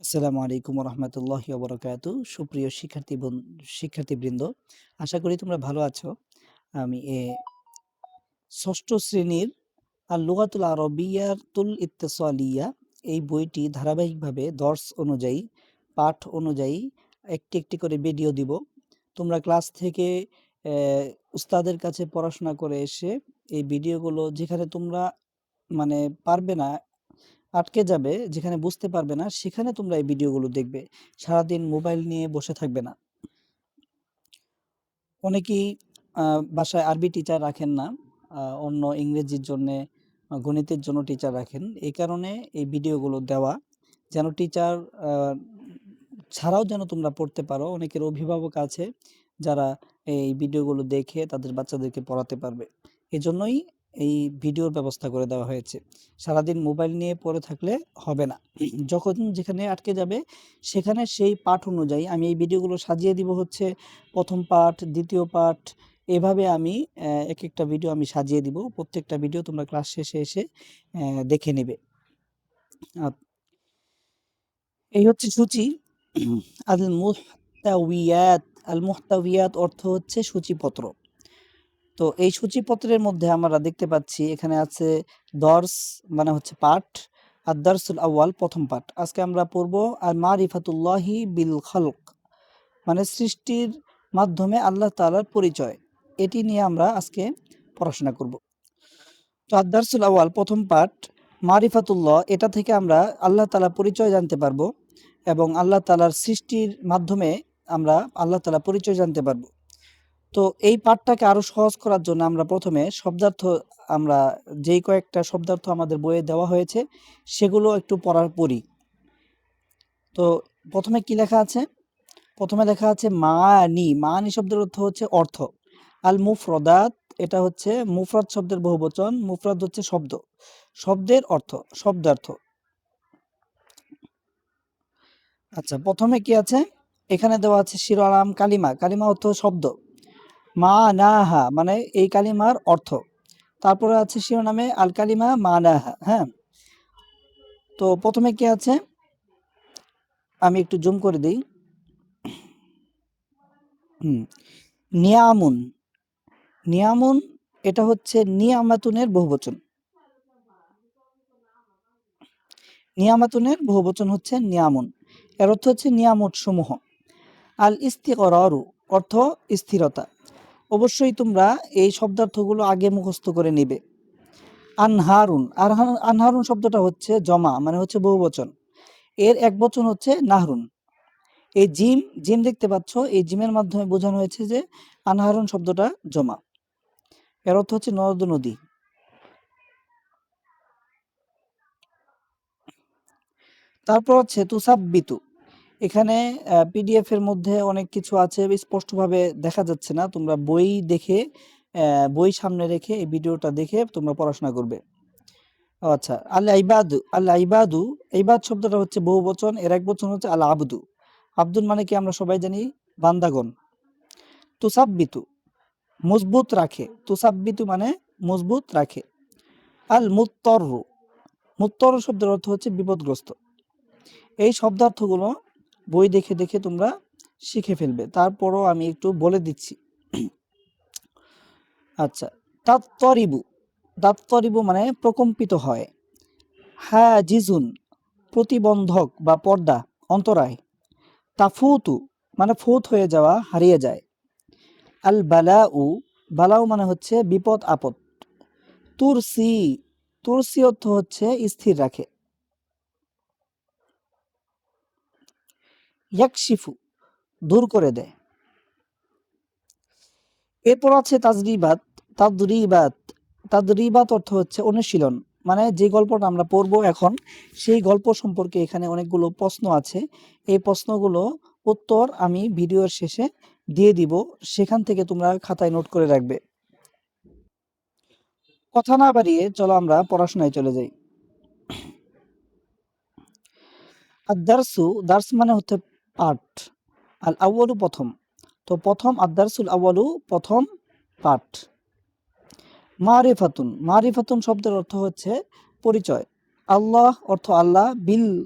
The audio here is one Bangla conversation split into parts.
আসসালামু আলাইকুম রহমতুল্লাহ বরকাত সুপ্রিয় শিক্ষার্থী বন- শিক্ষার্থীবৃন্দ, আশা করি তোমরা ভালো আছো। আমি এ ষষ্ঠ শ্রেণির আল লুগাতুল আরবিয়াতুল ইত্তেসালিয়া এই বইটি ধারাবাহিকভাবে দর্শ অনুযায়ী, পাঠ অনুযায়ী একটি একটি করে ভিডিও দিব। তোমরা ক্লাস থেকে উস্তাদের কাছে পড়াশোনা করে এসে এই ভিডিওগুলো যেখানে তোমরা মানে পারবে না আটকে যাবে, যেখানে বুঝতে পারবে না, সেখানে তোমরা এই ভিডিওগুলো দেখবে। সারাদিন মোবাইল নিয়ে বসে থাকবে না। অনেকেই বাসায় আরবি টিচার রাখেন না অন্য ইংরেজির জন্য গণিতের জন্য টিচার রাখেন। এই কারণে এই ভিডিওগুলো দেওয়া, যেন টিচার ছাড়াও যেন তোমরা পড়তে পারো। অনেকের অভিভাবক আছে, যারা এই ভিডিওগুলো দেখে তাদের বাচ্চাদেরকে পড়াতে পারবে। এজন্যই এই ভিডিওর ব্যবস্থা করে দেওয়া হয়েছে। সারাদিন মোবাইল নিয়ে পড়ে থাকলে হবে না। যখন যেখানে আটকে যাবে, সেখানে সেই পাঠ অনুযায়ী আমি এই ভিডিওগুলো সাজিয়ে দিব হচ্ছে প্রথম পাঠ, দ্বিতীয় পাঠ, এভাবে আমি এক একটা ভিডিও আমি সাজিয়ে দিব। প্রত্যেকটা ভিডিও তোমরা ক্লাস শেষে এসে দেখে নেবে। এই হচ্ছে সূচি। আল মুহতাউইয়াত আল মুহতাউইয়াত অর্থ হচ্ছে সূচিপত্র। তো এই সূচিপত্রের মধ্যে আমরা দেখতে পাচ্ছি, এখানে আছে দর্স মানে হচ্ছে পাঠ, আর দর্সুল আউয়াল প্রথম পাঠ। আজকে আমরা পড়ব, আর মা মারিফাতুল্লাহি বিল খলক মানে সৃষ্টির মাধ্যমে আল্লাহ তালার পরিচয়। এটি নিয়ে আমরা আজকে পড়াশোনা করব। তো আদারসুল আউয়াল প্রথম পাঠ, মারিফাতুল্লাহ, এটা থেকে আমরা আল্লাহ তাআলার পরিচয় জানতে পারব এবং আল্লাহ তালার সৃষ্টির মাধ্যমে আমরা আল্লাহ তালা পরিচয় জানতে পারব। তো এই পাঠটাকে আরও সহজ করার জন্য আমরা প্রথমে শব্দার্থ আমরা যেই কয়েকটা শব্দার্থ আমাদের বইয়ে দেওয়া হয়েছে, সেগুলো একটু পড়ার পড়ি তো প্রথমে কি লেখা আছে? প্রথমে লেখা আছে মানি। মানি শব্দের অর্থ হচ্ছে অর্থ। আল মুফরদাত, এটা হচ্ছে মুফরাদ শব্দের বহুবচন, মুফরাদ হচ্ছে শব্দ। শব্দের অর্থ, শব্দার্থ। আচ্ছা প্রথমে কি আছে? এখানে দেওয়া আছে শিরোনাম কালিমা। কালিমা অর্থ শব্দ। মা নাহা মানে এই কালিমার অর্থ। তারপরে আছে শিরোনামে আল কালিমা মা নাহা হ্যাঁ? তো প্রথমে কি আছে? আমি একটু জুম করে দিই। হুম, নিয়ামুন। নিয়ামুন, এটা হচ্ছে নিয়ামাতুনের বহুবচন। নিয়ামাতুনের বহুবচন হচ্ছে নিয়ামুন। এর অর্থ হচ্ছে নিয়ামত সমূহ আল ইস্তিকরারু অর্থ স্থিরতা। অবশ্যই তোমরা এই শব্দার্থগুলো আগে মুখস্থ করে নিবে। আনহারুন আনহারুন শব্দটা হচ্ছে জমা মানে হচ্ছে বহুবচন। এর এক বচন হচ্ছে নাহরুন। এই জিম জিম দেখতে পাচ্ছ, এই জিমের মাধ্যমে বোঝানো হয়েছে যে আনহারুন শব্দটা জমা। এর অর্থ হচ্ছে নদ, নদী। তারপর হচ্ছে তুসাব্বিতু। এখানে পিডিএফ এর মধ্যে অনেক কিছু আছে স্পষ্টভাবে দেখা যাচ্ছে না। তোমরা বই দেখে বই সামনে রেখে এই ভিডিওটা দেখে তোমরা পড়াশোনা করবে। আচ্ছা আল ইবাদু আল আইবাদু এইবাদ শব্দটা হচ্ছে বহু বচন, এর এক বচন হচ্ছে আল আবদু আব্দুল মানে কি আমরা সবাই জানি? বান্দাগণ। তুসাব্বিতু, মজবুত রাখে। তুসাব্বিতু মানে মজবুত রাখে। আল মুত্তরু মুত্তর শব্দের অর্থ হচ্ছে বিপদগ্রস্ত। এই শব্দার্থগুলো বই দেখে দেখে তোমরা শিখে ফেলবে। তারপরও আমি একটু বলে দিচ্ছি। আচ্ছা তাত্তরিবু তাত্তরিবু মানে প্রকম্পিত হয়। হ্যাঁ জিজুন প্রতিবন্ধক বা পর্দা, অন্তরায়। তাফুতু মানে ফুত হয়ে যাওয়া, হারিয়ে যায়। আল বালাউ বালাউ মানে হচ্ছে বিপদ আপদ তুরসি তুরসি অর্থ হচ্ছে স্থির রাখে। ইয়াকশিফু দূর করে দেয়। এরপর আছে তাজরিবাত। তাদরিবাত তাদরিবাত অর্থ হচ্ছে অনুশীলন। মানে যে গল্পটা আমরা পড়ব এখন, সেই গল্প সম্পর্কে এখানে অনেকগুলো প্রশ্ন আছে। এই প্রশ্নগুলো উত্তর আমি ভিডিওর শেষে দিয়ে দিব। সেখান থেকে তোমরা খাতায় নোট করে রাখবে। কথা না বাড়িয়ে চলো আমরা পড়াশোনায় চলে যাই। আর দার্সু, দার্স মানে হচ্ছে পাঠ। আল আউয়ালু প্রথম। তো প্রথম আদারসুল আউয়ালু প্রথম পাঠ। মারিফাতুন। মারিফাতুন শব্দের অর্থ হচ্ছে পরিচয়। আল্লাহ অর্থ আল্লাহ, বিল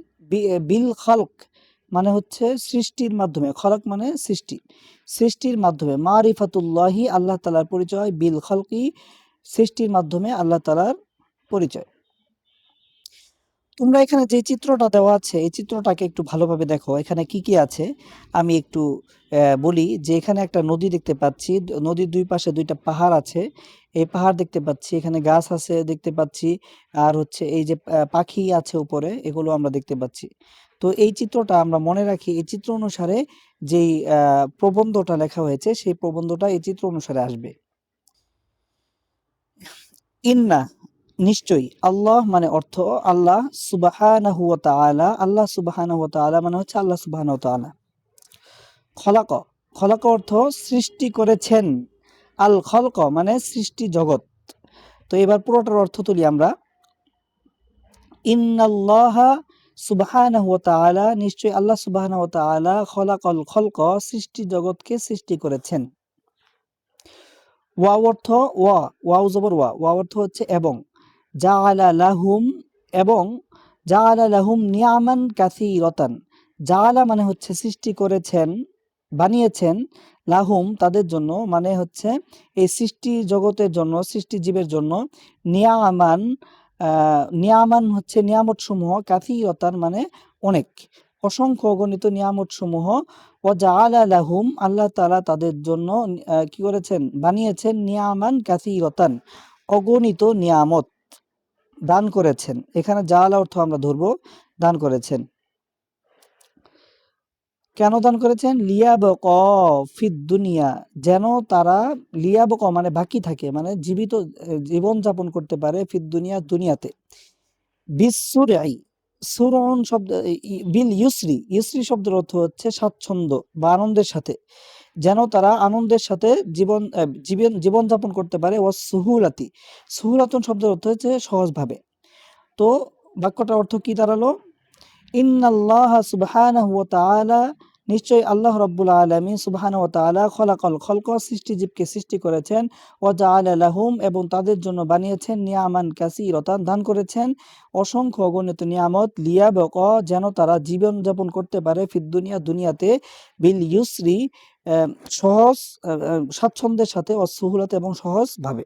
বিল খালক মানে হচ্ছে সৃষ্টির মাধ্যমে। খলক মানে সৃষ্টি। সৃষ্টির মাধ্যমে। মারিফাতুল্লাহি আল্লাহ তালার পরিচয়, বিল খালকি সৃষ্টির মাধ্যমে আল্লাহ তালার পরিচয়। তোমরা এখানে যে চিত্রটা দেওয়া আছে, এই চিত্রটাকে একটু ভালোভাবে দেখো। এখানে কি কি আছে? আমি একটু বলি যে এখানে একটা নদী দেখতে পাচ্ছি। নদীর দুই পাশে দুইটা পাহাড় আছে। এই পাহাড় দেখতে পাচ্ছি, এখানে গাছ আছে দেখতে পাচ্ছি। আর হচ্ছে এই যে পাখি আছে উপরে, এগুলো আমরা দেখতে পাচ্ছি। তো এই চিত্রটা আমরা মনে রাখি, এই চিত্র অনুসারে যেই প্রবন্ধটা লেখা হয়েছে, সেই প্রবন্ধটা এই চিত্র অনুসারে আসবে। ইন্না নিশ্চয়ই আল্লাহ মানে অর্থ আল্লাহ সুবাহানাহু ওয়া তাআলা, আল্লাহ সুবাহানাহু ওয়া তাআলা মানে হচ্ছে আল্লাহ সুবহানাহু ওয়া খলাক খলাক অর্থ সৃষ্টি করেছেন। আল খলক মানে সৃষ্টি জগৎ। তো এবার পুরোটার অর্থ তুলি আমরা। ইন্নাল্লাহা সুবহানাহু ওয়া তাআলা, নিশ্চয়ই আল্লাহ সুবহানাহু ওয়া তাআলা খলাকাল খলক, সৃষ্টি জগৎকে সৃষ্টি করেছেন। ওয়া অর্থ ওয়া, ওয়াও জবর ওয়া ওয়া অর্থ হচ্ছে এবং। জাআলা লাহুম এবং জাআলা লাহুম নিয়ামান কাসীরাতান। জাআলা মানে হচ্ছে সৃষ্টি করেছেন, বানিয়েছেন লাহুম তাদের জন্য মানে হচ্ছে এই সৃষ্টি জগতের জন্য, সৃষ্টি জীবের জন্য নিয়ামান নিয়ামান হচ্ছে নিয়ামত সমূহ কাসীরাতান মানে অনেক। অসংখ্য অগণিত নিয়ামত সমূহ ও জাআলা লাহুম, আল্লাহ তাআলা তাদের জন্য কি করেছেন? বানিয়েছেন নিয়ামান কাসীরাতান, অগণিত নিয়ামত। দান করেছেন। এখানে জাআলা অর্থ আমরা ধরবো, দান করেছেন। কেন দান করেছেন? লিয়াবক ফিদ দুনিয়া, যেন তারা লিয়াবক মানে বাকি থাকে মানে জীবিত জীবন যাপন করতে পারে ফিদ দুনিয়া, দুনিয়াতে। বিসুরাই সুরন শব্দ বিল ইউসরি ইউসরি শব্দের অর্থ হচ্ছে স্বাচ্ছন্দ্য বা আনন্দের সাথে। যেন তারা আনন্দের সাথে জীবন জীবন, জীবনযাপন করতে পারে। ও সুহুলাতি। সুহুলাতন শব্দের অর্থ হচ্ছে সহজভাবে। তো বাক্যটার অর্থ কি দাঁড়াল? ইন্নাল্লাহ সুবহানাহু ওয়া তাআলা নিশ্চয়ই আল্লাহ রাব্বুল আলামিন সুবহানাহু ওয়া তাআলা খলাকাল খলক সৃষ্টিজীবকে সৃষ্টি করেছেন। ওয়া জাআলা লাহুম, এবং তাদের জন্য বানিয়েছেন নিয়ামান কাসীরাতান দান করেছেন অসংখ্য অগণিত নিয়ামত, লিয়াবক, যেন তারা জীবন যাপন করতে পারে ফিদ দুনিয়া, দুনিয়াতে বিল ইউসরি সহজ স্বাচ্ছন্দ্যের সাথে অসুহুলত এবং সহজ ভাবে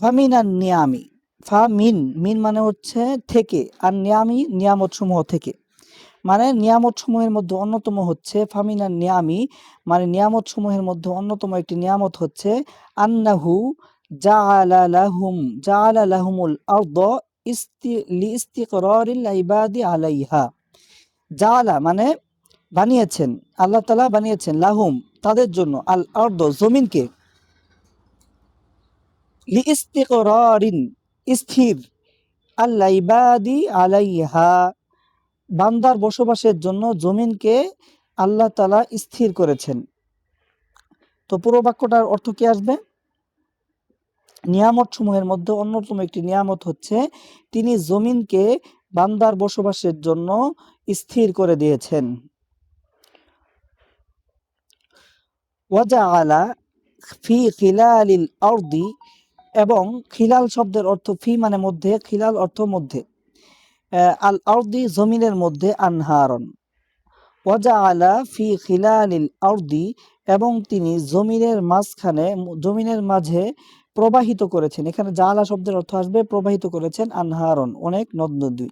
ফামিনান নিয়ামি ফা মিন মিন মানে হচ্ছে থেকে, আর নিয়ামি নিয়ামত সমূহ থেকে। মানে নিয়ামত সমূহের মধ্যে অন্যতম হচ্ছে ফামিনান নিয়ামি মানে নিয়ামত সমূহের মধ্যে অন্যতম একটি নিয়ামত হচ্ছে, আন্নাহু জাআলা লাহুম, জাআলা লাহুমুল আরদ ইস্তি আলাইহা। জালা মানে বানিয়েছেন, আল্লাহ তাআলা বানিয়েছেন লাহুম, তাদের জন্য, আল আরদ, জমিনকে। স্থির আল্লাহ আলাইহা। বান্দার বসবাসের জন্য জমিনকে আল্লাহ তালা স্থির করেছেন। তো পুরো বাক্যটার অর্থ কি আসবে? নিয়ামত সমূহের মধ্যে অন্যতম একটি নিয়ামত হচ্ছে, তিনি জমিনকে বান্দার বসবাসের জন্য স্থির করে দিয়েছেন। ওয়াজাআলা ফি খিলালিল আরদি এবং খিলাল শব্দের অর্থ ফি মানে মধ্যে, খিলাল অর্থ মধ্যে। আল আরদি জমিনের মধ্যে আনহারন। ওয়াজা আলা ফি খিলালিল আরদি এবং তিনি জমিনের মাঝখানে জমিনের মাঝে প্রবাহিত করেছেন। এখানে জালা শব্দের অর্থ আসবে প্রবাহিত করেছেন আনহারন অনেক নদ নদী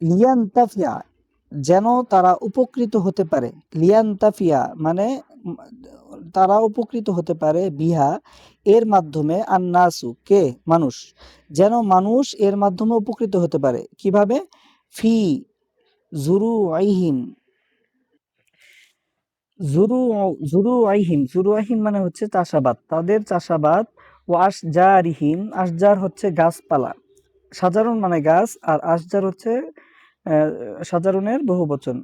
লিয়ান্তাফিয়া যেন তারা উপকৃত হতে পারে। লিয়ান্তাফিয়া মানে উম, তারা উপকৃত হতে পারে বিহা এর মাধ্যমে আন্নাসু কে? মানুষ। যেন মানুষ এর মাধ্যমে উপকৃত হতে পারে। কীভাবে? ফি জুরু আইহিম জুরু জুরু আইহিম জুরু আহিম মানে হচ্ছে চাষাবাদ। তাদের চাষাবাদ ও আশজারিহিম। আশজার হচ্ছে গাছপালা। সাধারণ মানে গাছ আর আশজার হচ্ছে আহ, সাধারণের বহু বচন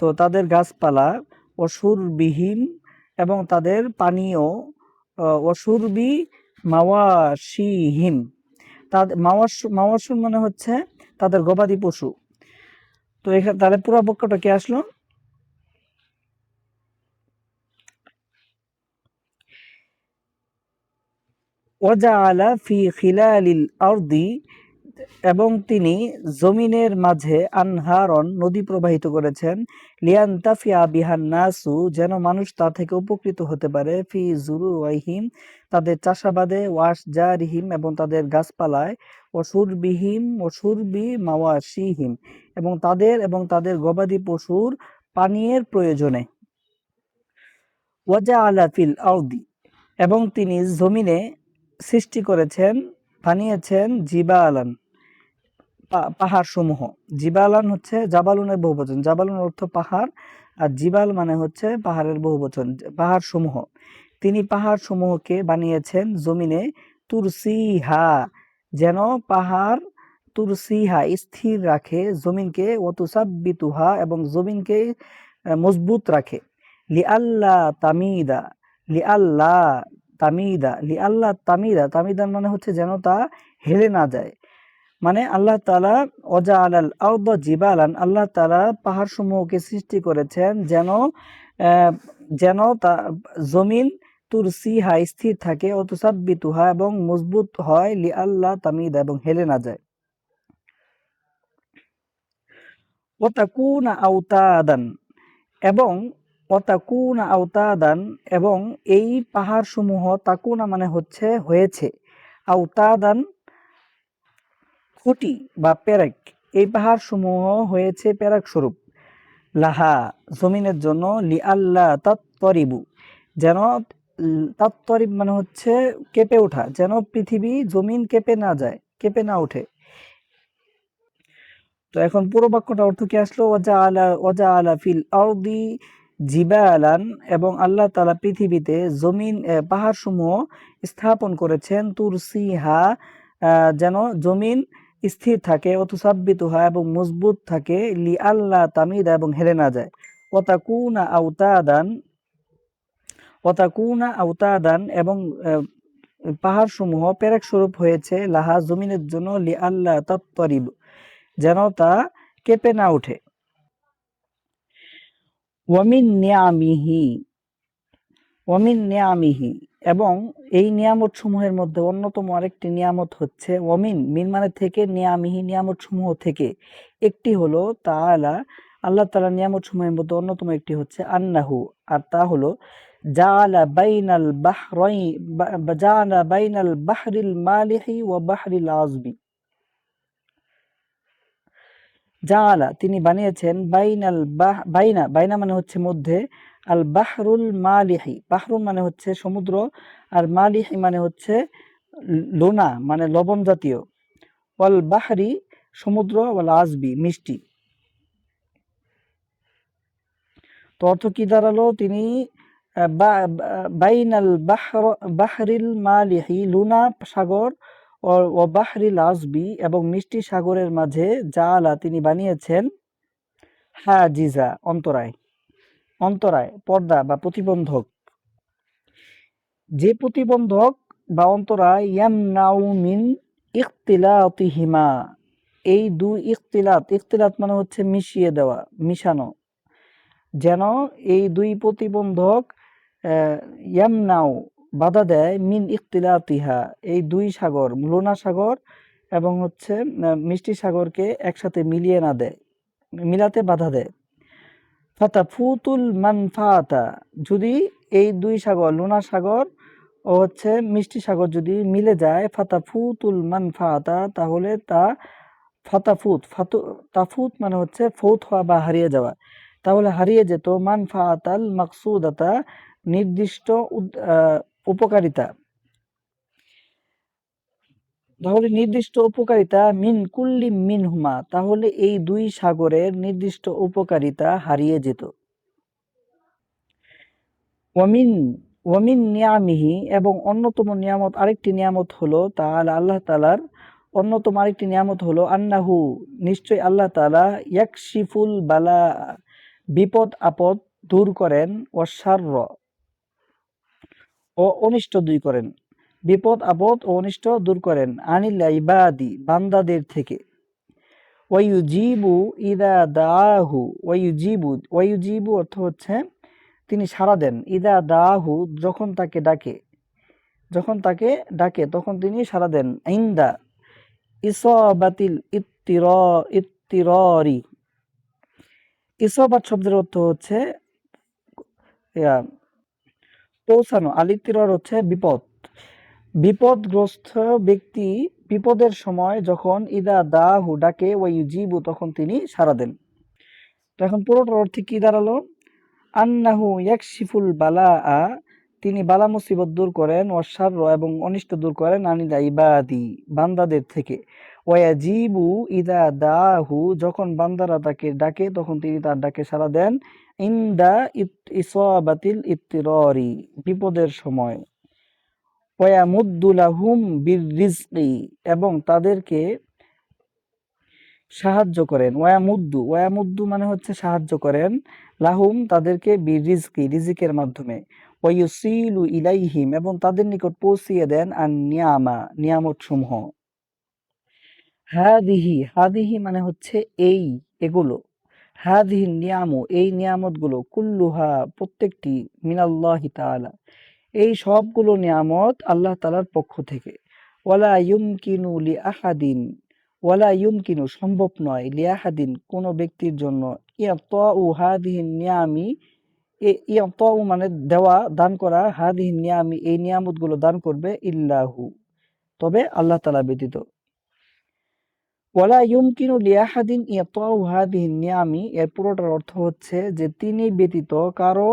তো তাদের গাছপালা অসুরবিহীন এবং তাদের পানীয় অসুরবি মাওয়াশিহীন। তাদের মাওয়াশ মাওয়াসুর মানে হচ্ছে তাদের গবাদি পশু। তো এখানে তাহলে পুরো বাক্যটা কি আসলো? ওয়াজাআলা ফি খিলালিল আরদি এবং তিনি জমিনের মাঝে আনহারন নদী প্রবাহিত করেছেন। লিয়ান তাফিয়া বিহান নাসু যেন মানুষ তা থেকে উপকৃত হতে পারে, ফি জুরু ওয়াইহিম তাদের চাষাবাদে ওয়াস জারিহিম এবং তাদের গাছপালায়, অসুরবিহীম অসুরবি মাওয়াশিহিম এবং তাদের এবং তাদের গবাদি পশুর পানীয়ের প্রয়োজনে। ওয়াজা আলা ফিল আউদি, এবং তিনি জমিনে সৃষ্টি করেছেন, বানিয়েছেন জিবালান। পাহাড় সমূহ জিবালান হচ্ছে জাবালুনের বহুবচন। জাবালুন অর্থ পাহাড়, আর জিবাল মানে হচ্ছে পাহাড়ের বহুবচন পাহাড় সমূহ তিনি পাহাড় সমূহকে বানিয়েছেন জমিনে তুরসিহা, যেন পাহাড় তুরসিহা স্থির রাখে, জমিনকে ওতুসাব্বিতুহা এবং জমিনকে মজবুত রাখে। লি আল্লাহ তামিদা লি আল্লাহ তামিদা লি আল্লাহ তামিদা তামিদান মানে হচ্ছে যেন তা হেলে না যায়। মানে আল্লাহ তালা অজা আলাল আউদ জিবালান, আল্লাহ তালা পাহাড় সমূহকে সৃষ্টি করেছেন যেন যেন তা, জমিন তুরসিহা স্থির থাকে অতুসাব্বিতুহা এবং মজবুত হয়, লি আল্লাহ তামিদা এবং হেলে না যায়। ওতাকুনা আওতাদান এবং অতাকুনা আওতাদান এবং এই পাহাড় সমূহ তাকুনা মানে হচ্ছে, হয়েছে। আওতাদান খুঁটি বা পেরেক এই পাহাড় সমূহ হয়েছে পেরেক স্বরূপ লাহা জমিনের জন্য লি আল্লাহ তাত্তরিবু, যেন তাত্তরিব মানে হচ্ছে কেঁপে ওঠা, যেন পৃথিবী জমিন কেঁপে না যায়, কেঁপে না ওঠে। তো এখন পুরো বাক্যটা অর্থ কি আসলো? ওজা আলা ওজা আলা ফিল আরদি জিবালান এবং আল্লাহ তালা পৃথিবীতে জমিন পাহাড় সমূহ স্থাপন করেছেন। তুরসিহা যেন জমিন স্থির থাকে, অতুসাব্বিত হয় এবং মজবুত থাকে, লি আল্লাহ তামিদা এবং হেরে না যায়। ওতাকুনা আওতাদান ওতাকুনা আওতাদান এবং পাহাড় সমূহ পেরেক স্বরূপ হয়েছে, লাহা জমিনের জন্য, লি আল্লাহ তত্তরিব, যেন তা কেঁপে না ওঠে। ওয়ামিন নিয়ামিহি ওয়ামিন নিয়ামিহি এবং এই নিয়ামত সমূহের মধ্যে অন্যতম আরেকটি নিয়ামত হচ্ছে, ওয়ামিন, মিন মানে থেকে, নিয়ামিহি নিয়ামত সমূহ থেকে। একটি হলো তাআলা, আল্লাহ তালা নিয়ামত সমূহের মধ্যে অন্যতম একটি হচ্ছে আন্নাহু। আর তা হলো, জাআলা বাইনাল বাহরাই জাআলা বাইনাল বাহরিল মালিহি ওয়া বাহরিল আজবি জাআলা, তিনি বানিয়েছেন বাইনাল বাইনা বাইনা মানে হচ্ছে মধ্যে। আল বাহরুল মালিহি। বাহরুল মানে হচ্ছে সমুদ্র, আর মালিহি মানে হচ্ছে লোনা মানে লবণ জাতীয়। ওয়াল বাহরি সমুদ্র, ওয়াল আজবি, মিষ্টি। তো অর্থ কি দাঁড়াল? তিনি বাইনাল বাহর, বাহরিল মালিহি, লুনা সাগর, ও বাহরিল আজবি এবং মিষ্টি সাগরের মাঝে জাআলা তিনি বানিয়েছেন হাজিজা, অন্তরায়। অন্তরায়, পর্দা বা প্রতিবন্ধক। যে প্রতিবন্ধক বা অন্তরায় ইয়ামনাউ মিন ইখতিলাতিহিমা। এই দুই ইখতিলাত ইখতিলাত মানে হচ্ছে মিশিয়ে দেওয়া, মিশানো। যেন এই দুই প্রতিবন্ধক ইয়ামনাউ বাধা দেয়, মিন ইখতিলাতিহা। এই দুই সাগর লোনা সাগর এবং হচ্ছে মিষ্টি সাগরকে একসাথে মিলিয়ে না দেয়, মিলাতে বাধা দেয়। ফাতাফুতুল মানফাতা, যদি এই দুই সাগর লোনা সাগর ও হচ্ছে মিষ্টি সাগর যদি মিলে যায়, ফাতাফুতুল মানফাতা, তাহলে তা ফাতাফুত, ফাতু, তাফুত মানে হচ্ছে ফৌত হওয়া বা হারিয়ে যাওয়া। তাহলে হারিয়ে যেত মানফাতাল মাকসুদাতা, নির্দিষ্ট উপকারিতা। তাহলে নির্দিষ্ট উপকারিতা মিন কুল্লি মিন হুমা তাহলে এই দুই সাগরের নির্দিষ্ট উপকারিতা হারিয়ে যেত। ওয়ামিন ওয়ামিন নিয়ামিহি এবং অন্যতম নিয়ামত, আরেকটি নিয়ামত হলো তাআলা, আল্লাহ তালার অন্যতম আরেকটি নিয়ামত হলো আন্নাহু নিশ্চয় আল্লাহ তাআলা ইয়াকশিফুল বালা, বিপদ আপদ দূর করেন ওয়াশারর ও অনিষ্ট দুই করেন। বিপদ আপদ ও অনিষ্ট দূর করেন। আনিল ইবাদি, বান্দাদের থেকে। ওয়াইউজিবু ইদা দাহু ওয়াইউজিবু ওয়াইউজিবু অর্থ হচ্ছে তিনি সাড়া দেন। ইদা দাহু, যখন তাকে ডাকে, যখন তাকে ডাকে, তখন তিনি সাড়া দেন। ইন্দা ইসবাতিল ইত্তির, ইত্তিররি। ইসবাত শব্দের অর্থ হচ্ছে পৌঁছানো। আলিত্তিরর হচ্ছে বিপদ। বিপদগ্রস্ত ব্যক্তি বিপদের সময় যখন ইদা দাহু ডাকে ওয়াই জিবু তখন তিনি সাড়া দেন। তো এখন পুরোটার অর্থে কি দাঁড়াল? আন্নাহু ইয়াকশিফুল বালা আ তিনি বালা মুসিবত দূর করেন অশ্বার এবং অনিষ্ট দূর করেন আনিদা ইবাদি, বান্দাদের থেকে। ওয়া জিবু ইদা দাহু, যখন বান্দারা তাকে ডাকে, তখন তিনি তার ডাকে সাড়া দেন, ইন্দা ইসাবাতিল ইত্তিররি, বিপদের সময়। ওয়ামুদ্দুলাহুম বিররিজকি এবং তাদেরকে সাহায্য করেন। ওয়ামুদ্দু ওয়ামুদ্দু মানে হচ্ছে সাহায্য করেন। লাহুম তাদেরকে বিরিজকি রিজিকের মাধ্যমে। ওয়ুসিলু ইলাইহিম এবং তাদের নিকট পৌঁছিয়ে দেন আর নিয়ামা নিয়ামত সমূহ হাদিহি হাদিহি মানে হচ্ছে এই, এগুলো। হাদিহি নিয়ামু, এই নিয়ামতগুলো। কুল্লুহা, প্রত্যেকটি মিনাল্লাহি তাআলা। এই সবগুলো নিয়ামত আল্লাহ তাআলার পক্ষ থেকে। ওয়ালা ইউমকিনু লি আহাদিন ওয়ালা ইউমকিনু সম্ভব নয় লি আহাদিন কোনো ব্যক্তির জন্য। ইয়াতাউ নিয়ামি ইয়াতাউ মানে দেওয়া দান করা হাদিহি নিয়ামি এই নিয়ামতগুলো দান করবে ইল্লাহু। তবে আল্লাহ তালা ব্যতীত। ওয়ালা ইউমকিনু লিয়াহাদিন ইয়াতাউ নিয়ামি এর পুরোটার অর্থ হচ্ছে যে তিনি ব্যতীত কারও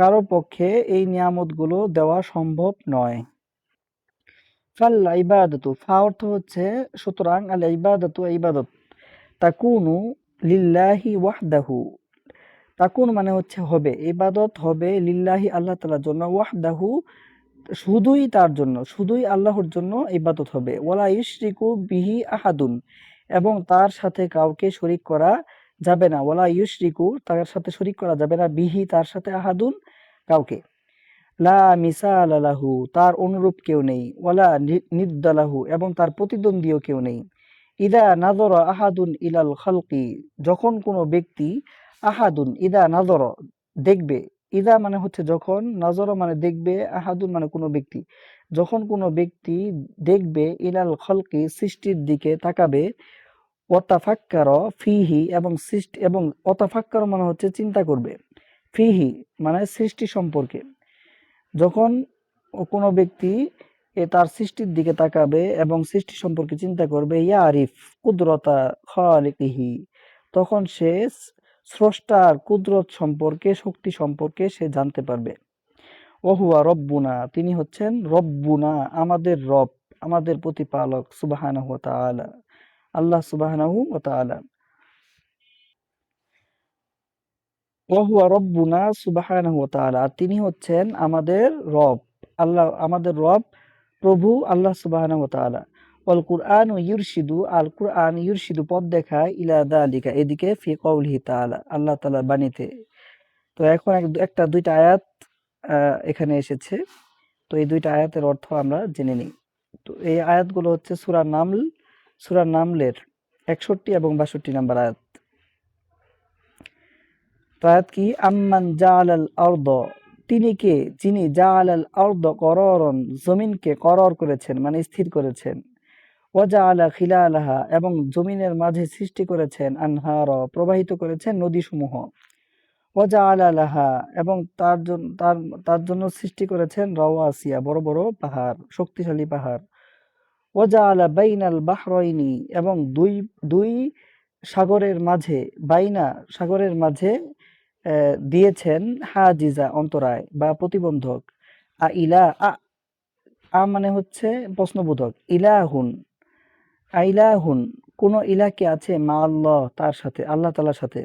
কারও পক্ষে এই নিয়ামতগুলো দেওয়া সম্ভব নয়। ফাল ইবাদতু ফা অর্থ হচ্ছে সুতরাং আল ইবাদতু। ইবাদত তাকুনু লিল্লাহি ওয়াহদাহু। তাকুন মানে হচ্ছে হবে, ইবাদত হবে লিল্লাহি আল্লাহ তাআলার জন্য, ওয়াহদাহু শুধুই তার জন্য, শুধুই আল্লাহর জন্য ইবাদত হবে। ওয়ালা ইউশরিকু বিহি আহাদুন, এবং তার সাথে কাউকে শরিক করা যাবে না। ওলা ইউশরিকু, তার সাথে শরিক করা যাবে না। বিহি তার সাথে আহাদুন কাউকে। লা মিসাল আলাহু তার অনুরূপ কেউ নেই। ওয়ালা নি- নিদ্দালাহু এবং তার প্রতিদ্বন্দ্বীও কেউ নেই। ইদা নাজর আহাদুন ইলাল খালকি, যখন কোনো ব্যক্তি আহাদুন, ইদা নাজর দেখবে, ইদা মানে হচ্ছে যখন নজর মানে দেখবে, আহাদুন মানে কোনো ব্যক্তি। যখন কোনো ব্যক্তি দেখবে ইলাল খলকি সৃষ্টির দিকে তাকাবে অতাফাক্কার ফিহি এবং সৃষ্টি এবং অতাফাক্কার মানে হচ্ছে চিন্তা করবে। ফিহি মানে সৃষ্টি সম্পর্কে। যখন কোনো ব্যক্তি এ তার সৃষ্টির দিকে তাকাবে এবং সৃষ্টি সম্পর্কে চিন্তা করবে, ইয়া আরিফ কুদরতা খালিকিহি, তখন সে স্রষ্টার কুদরত সম্পর্কে, শক্তি সম্পর্কে সে জানতে পারবে। ওহুয়া রব্বুনা, তিনি হচ্ছেন রব্বুনা, আমাদের রব, আমাদের প্রতিপালক, সুবাহানাহু ওয়া তাআলা। আল্লাহ তাআলা। তিনি হচ্ছেন আমাদের রব। আল্লাহ, আমাদের রব প্রভু আল্লাহ সুবাহানাহু ওয়াল কুরআন ইউরশিদু আল কুরআন ইউরশিদু পথ দেখায় ইলা দালিকা, এদিকে আল্লাহ তাআলার বাণীতে। তো এখন একটা, দুইটা আয়াত এখানে এসেছে। তো এই দুইটা আয়াতের অর্থ আমরা জেনে নিই। তো এই আয়াতগুলো হচ্ছে সূরা নামল সূরা নামলের একষট্টি এবং বাষট্টি নাম্বার আয়াত। তো কি? আম্মান জাআলাল আরদ, তিনি কে? যিনি জাআলাল আরদ কররন, জমিনকে করর করেছেন মানে স্থির করেছেন। ওজা আলা খিলা খিলালাহা, এবং জমিনের মাঝে সৃষ্টি করেছেন আনহার, প্রবাহিত করেছেন নদীসমূহ। ওয়াজাআলা লাহা, এবং তার জন্য তার তার জন্য সৃষ্টি করেছেন রাওয়াসিয়া, বড় বড় পাহাড়, শক্তিশালী পাহাড়। ওয়াজাআলা বাইনাল বাহরাইনি এবং দুই দুই সাগরের মাঝে, বাইনা সাগরের মাঝে দিয়েছেন হাজিজা অন্তরায় বা প্রতিবন্ধক। আ, ইলা, আ আ মানে হচ্ছে প্রশ্নবোধক। ইলাহুন আইলাহুন কোন ইলাকে আছে মা আল্লাহ তার সাথে, আল্লাহ তালার সাথে?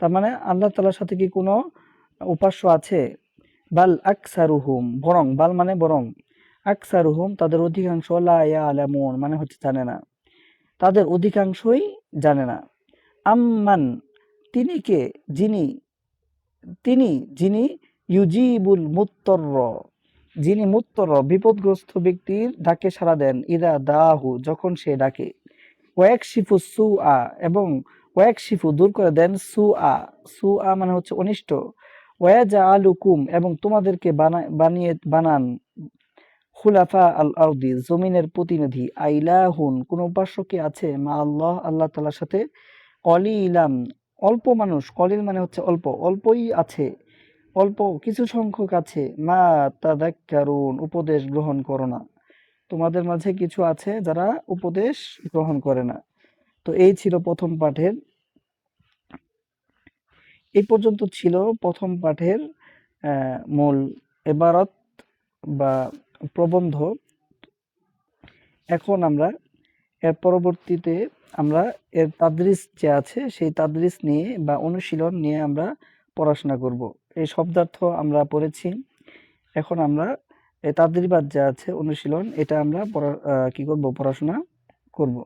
তার মানে আল্লাহ তালার সাথে কি কোনো উপাস্য আছে? বাল আকসারুহুম, বরং, বাল মানে বরং। আকসারুহুম তাদের অধিকাংশ লা ইয়ালামুন মানে হচ্ছে জানে না। তাদের অধিকাংশই জানে না। আম্মান, তিনি কে? যিনি, তিনি, যিনি ইউজিবুল মুত্তর যিনি মুত্তর বিপদগ্রস্ত ব্যক্তির ডাকে সাড়া দেন, ইদা দাহু, যখন সে ডাকে। ওয়াক শিফু সু আ এবং ওয়াক শিফু দূর করে দেন সু আ সু আ মানে হচ্ছে অনিষ্ট। ওয়াজা আলুকুম এবং তোমাদেরকে বানা বানিয়ে, বানান। খুলাফা আল আউদি জমিনের প্রতিনিধি, আইলাহুন, কোন উপাস্য কি আছে? মা আল্লাহ আল্লাহ তাআলার সাথে? কলিলাম, অল্প মানুষ, কলিল মানে হচ্ছে অল্প, অল্পই আছে, অল্প কিছু সংখ্যক আছে। মা তাদাক্কারুন, উপদেশ গ্রহণ করো না। তোমাদের মাঝে কিছু আছে যারা উপদেশ গ্রহণ করে না। তো এই ছিল প্রথম পাঠের, এই পর্যন্ত ছিল প্রথম পাঠের মূল এবারত বা প্রবন্ধ। এখন আমরা এর পরবর্তীতে আমরা এর তাদরিস যে আছে সেই তাদরিস নিয়ে বা অনুশীলন নিয়ে আমরা পড়াশোনা করব। এই শব্দার্থ আমরা পড়েছি। এখন আমরা এই তাদরিবাদ যা আছে অনুশীলন এটা আমরা পড়া আহ, কি করব? পড়াশোনা করব।